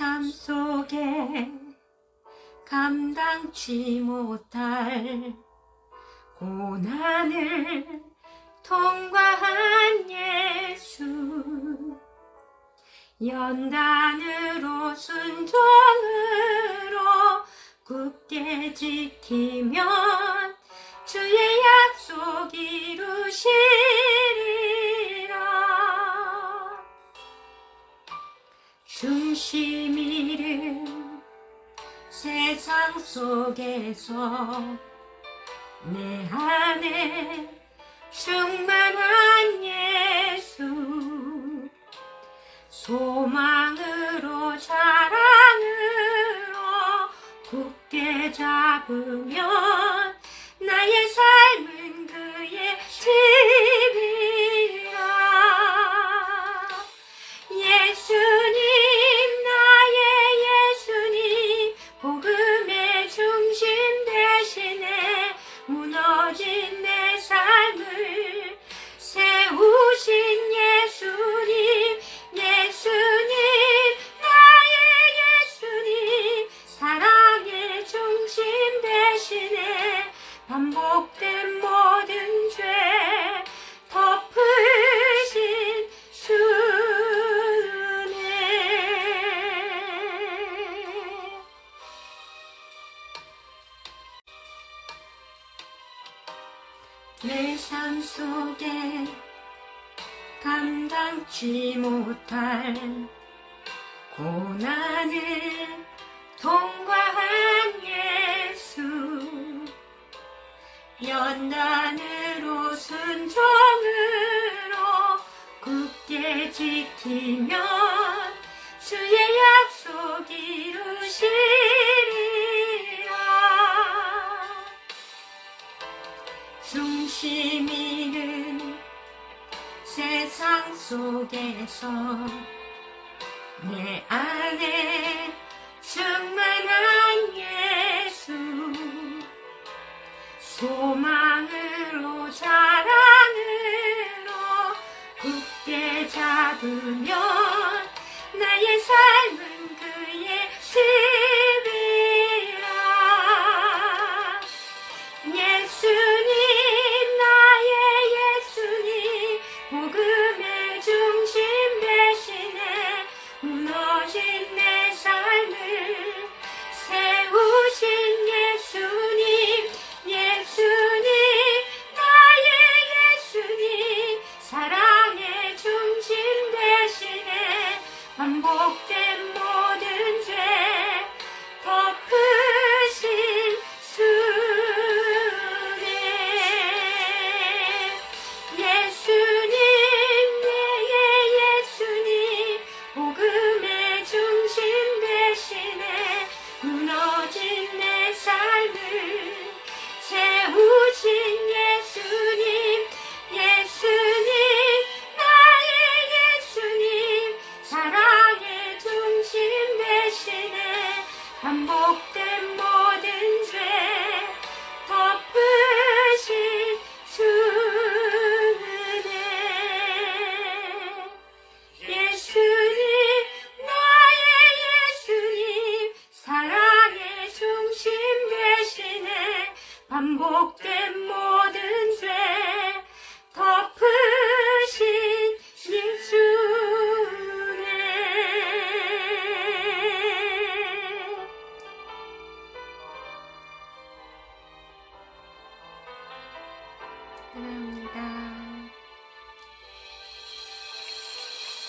삶 속에 감당치 못할 고난을 통과한 예수. 연단으로 순종으로 굳게 지키면 주의 약속 이루시리 중심 잃은 세상 속에서 내 안에 충만한 예수 소망으로 자랑으로 굳게 잡으면 반복된 모든 죄 덮으신 주네 내삶 속에 감당치 못할 고난을 통과한 예수 연단으로 순종으로 굳게 지키면 주의 약속 이루시리라. 중심 잃은 세상 속에서 내 안에 잡 And.